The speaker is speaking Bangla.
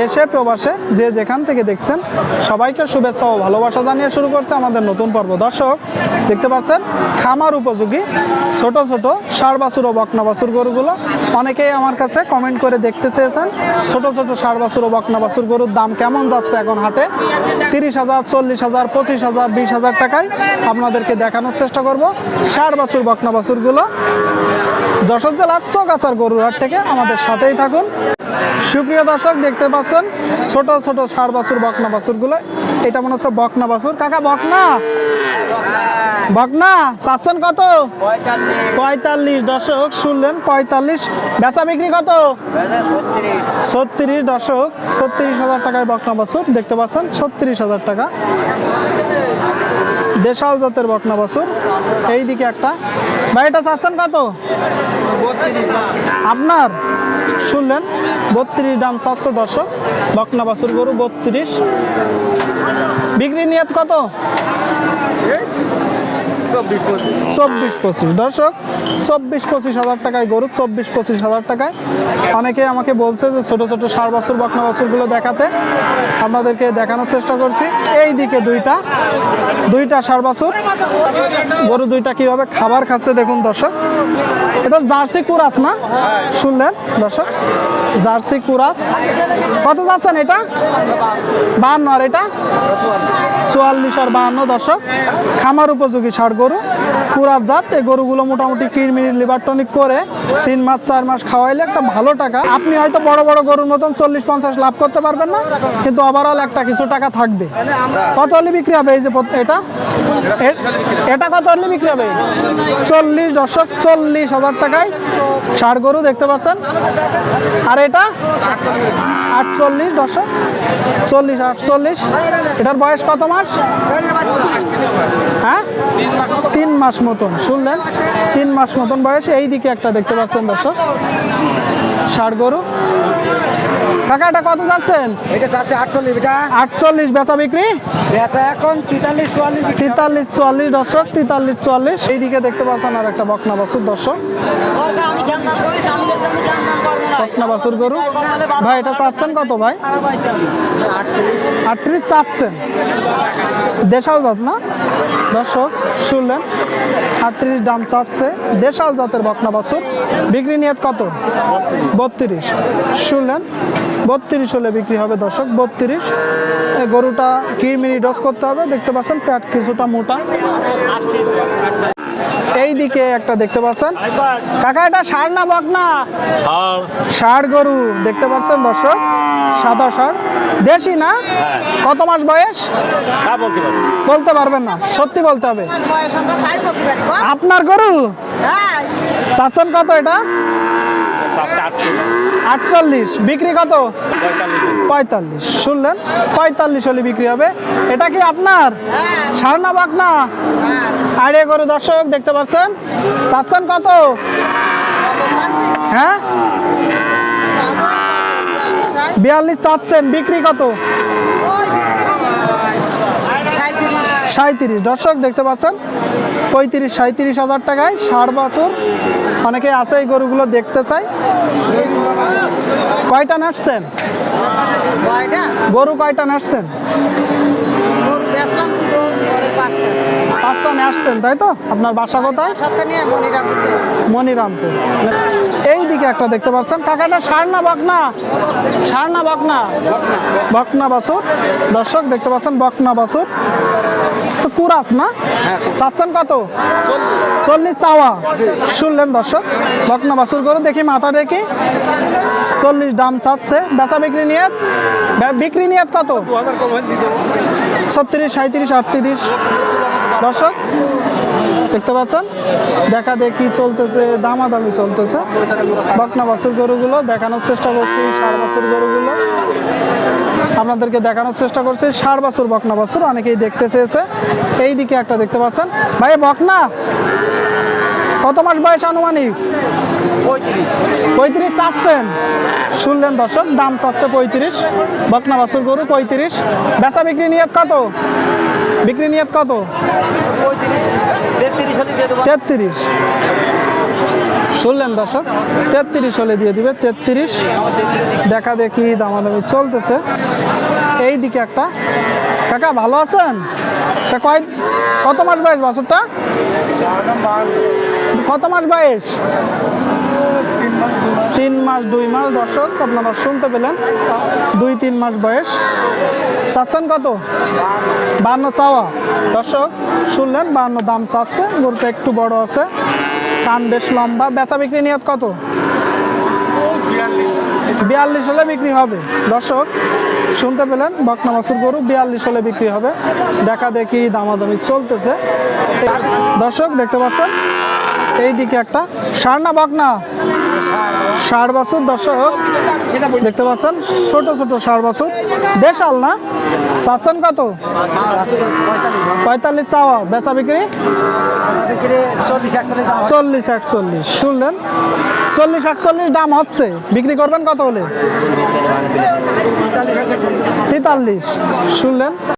দেশে, প্রবাসে, যে যেখান থেকে দেখছেন, সবাইকে শুভেচ্ছা ও ভালোবাসা জানিয়ে শুরু করছে আমাদের নতুন পর্ব। দর্শক, দেখতে পাচ্ছেন, খামার উপযোগী, ছোট ছোট সার বাছুর ও বকনা বাছুর গরুগুলো। অনেকেই আমার কাছে কমেন্ট করে দেখতে চেয়েছেন, ছোট ছোট সার বাছুর ও বকনা বাছুর গরুর দাম কেমন যাচ্ছে এখন হাটে? তিরিশ হাজার, চল্লিশ হাজার, পঁচিশ হাজার, বিশ হাজার টাকায় আপনাদেরকে দেখানোর চেষ্টা করব। সার বাছুর বকনা বাছুরগুলো যশোর জেলার চৌগাছার গরুরহাট থেকে আমাদের সাথেই থাকুন। সুপ্রিয় দর্শক, দেখতে পাচ্ছেন ছোট ছোট সার বাছুর, বকনা বাছুরগুলো। এটা মনে হচ্ছে বকনা বাছুর। কাকা, বকনা? বকনা, চাচ্ছেন কত? পঁয়তাল্লিশ। দশক শুনলেন, পঁয়তাল্লিশ। বেচা বিক্রি কত? ছত্রিশ। দশক ছত্রিশ হাজার টাকায় বকনা বাছুর। দেখতে পাচ্ছেন, ছত্রিশ হাজার টাকা। দেশাল জাতের বকনা বাছুর। এই দিকে একটা। ভাই, এটা চাচ্ছেন কত? আপনার? শুনলেন বত্রিশ দাম চারশো দর্শক বকনা বাছুর গরু বত্রিশ। বিক্রি নিয়ত কত? চব্বিশ পঁচিশ। দর্শক, চব্বিশ পঁচিশ হাজার টাকায় গরু, চব্বিশ পঁচিশ হাজার টাকায়। অনেকে আমাকে বলছে যে ছোট ছোট সার বছর, বকনা বছরগুলো দেখাতে। আপনাদেরকে দেখানোর চেষ্টা করছি। এই দিকে দুইটা দুইটা সার বছর। গরু দুইটা কীভাবে খাবার খাচ্ছে দেখুন দর্শক। এটা জার্সি কুরাস না? শুনলেন দর্শক? জার্সি কুরাস। কত যাচ্ছেন এটা? বাহান্ন আর এটা? চুয়াল্লিশ আর বাহান্ন দর্শক। খামার উপযোগী ষাট গরু। পুরাত জাত, এই গরুগুলো মোটামুটি কিরমির লিভার টনিক করে তিন মাস, চার মাস খাওয়াইলে একটা ভালো টাকা। আপনি হয়তো বড় বড় গরুর মতন চল্লিশ, পঞ্চাশ লাভ করতে পারবেন না, কিন্তু ওভারঅল একটা কিছু টাকা থাকবে। কত হলে বিক্রি হবে এই যে এটা? এটা কত হলে বিক্রি হবে? চল্লিশ দশক চল্লিশ হাজার টাকায় ষাট গরু দেখতে পাচ্ছেন। আর এটা? আটচল্লিশ দশক চল্লিশ, আটচল্লিশ। এটার বয়স কত মাস? মাস মতন শুনলেন? তিন মাস মতন বয়স এই দিকে একটা দেখতে পাচ্ছেন দর্শক। ষাট গরু। কাকা এটা কত যাচ্ছেন? এটা চাচ্ছে আটচল্লিশ এটা আটচল্লিশ বেচা বিক্রি? বেচা এখন তেতাল্লিশ চুয়াল্লিশ তেতাল্লিশ চুয়াল্লিশ দর্শক তেতাল্লিশ চুয়াল্লিশ। এই দিকে দেখতে পাচ্ছেন আর একটা বকনা বাছুর দর্শক। বকনা বাছুর গরু? ভাই, এটা চাচ্ছেন কত ভাই? আটত্রিশ চাচ্ছেন। দেশাল জাত না? দর্শক, শুনলেন? আটত্রিশ দাম চাচ্ছে দেশাল জাতের বকনা বাছুর। বিক্রি নিয়ত কত? বত্রিশ। শুনলেন? বত্রিশ হলে বিক্রি হবে, দর্শক, বত্রিশ। গরুটা কিরমিনি ডস করতে হবে? দেখতে পাচ্ছেন প্যাট কিছুটা মোটা। এই দিকে একটা দেখতে পাচ্ছেন। কাকা এটা সার না বক না? ষাড়। গরু দেখতে পাচ্ছেন দর্শক? সাদা ষাড়। দেশি না? কত মাস বয়স? বলতে পারবেন না সত্যি বলতে হবে। আপনার গরু? চাচ্ছেন কত এটা? আটচল্লিশ। বিক্রি কত? পঁয়তাল্লিশ। শুনলেন? পঁয়তাল্লিশ হলে বিক্রি হবে। এটা কি আপনার? সার না বাকনা আড়ে গরু দর্শক, দেখতে পাচ্ছেন? চাচ্ছেন কত? হ্যাঁ? বিয়াল্লিশ চাচ্ছেন, বিক্রি কত? সাঁত্রিশ দর্শক, দেখতে পাচ্ছেন? পঁয়ত্রিশ সাঁত্রিশ হাজার টাকায় ষাট বছর। অনেকে আছে এই গরুগুলো দেখতে চাই। কয়টা নাচছেন? গরু কয়টা নাচছেন পাঁচটা নিয়ে আসছেন তাই তো? আপনার বাসা কোথায়? মনিরামপুর। এই দিকে একটা দেখতে পাচ্ছেন কাকাটা সার না বকনা। সার না বকনা। বকনা বাছুর। দর্শক দেখতে পাচ্ছেন বকনা বাছুর। তো কুরাস না? চাচ্ছেন কত? চল্লিশ। চাওয়া। শুনলেন দর্শক বকনা বাছুর করে দেখি মাথা দেখি চল্লিশ দাম চাচ্ছে। বেচা বিক্রি নিয়ত? বে- বিক্রি নিয়ত কত? ছত্রিশ সাঁত্রিশ আটত্রিশ। দর্শক, দেখতে পাচ্ছেন? দেখা দেখি চলতেছে, দামাদামি চলতেছে। বকনা বাছুর গরুগুলো দেখানোর চেষ্টা করছি ষাট বাছুর গরুগুলো। আপনাদেরকে দেখানোর চেষ্টা করছি ষাট বাছুর, বকনা বাছুর, অনেকেই দেখতে চেয়েছে। এই দিকে একটা দেখতে পাচ্ছেন। ভাই, বকনা? কত মাস বয়স আনুমানিক? পঁয়ত্রিশ। চাচ্ছেন। শুনলেন দর্শক, দাম চাচ্ছে পঁয়ত্রিশ, বকনা বাছুর গরু পঁয়ত্রিশ। বেচা বিক্রি নিয়ে কত? বিক্রি নিয়ত কত? তেত্রিশ শুনলেন দর্শক তেত্রিশ হলে দিয়ে দিবে তেত্রিশ। দেখা দেখি দামাদামি চলতেছে। এই দিকে একটা। কাকা ভালো আছেন? তা কয় কত মাস বয়স বাছুরটা? কত মাস বয়স? তিন মাস, দুই মাস, দর্শক, আপনারা শুনতে পেলেন, দুই, তিন মাস বয়স। চাচ্ছেন কত? বান্ন চাওয়া। দর্শক, শুনলেন, বান্ন দাম চাচ্ছে গরুটা একটু বড় আছে। কান বেশ লম্বা। বেচা বিক্রি নিয়ত কত? বিয়াল্লিশ হলে বিক্রি হবে। দর্শক, শুনতে পেলেন, বকনা বাছুর গরু বিয়াল্লিশ হলে বিক্রি হবে। দেখা দেখি দামাদামি চলতেছে। দর্শক, দেখতে পাচ্ছেন? এই দিকে একটা ষাড় না বকনা। ষাট বছর দর্শক, দেখতে পাচ্ছেন, ছোট ছোট ষাট বছর দেশাল না? চাচ্ছেন কত? পঁয়তাল্লিশ চাওয়া। বেচা বিক্রি? চল্লিশ একচল্লিশ। শুনলেন? চল্লিশ একচল্লিশ দাম হচ্ছে। বিক্রি করবেন কত হলে? তেতাল্লিশ। শুনলেন?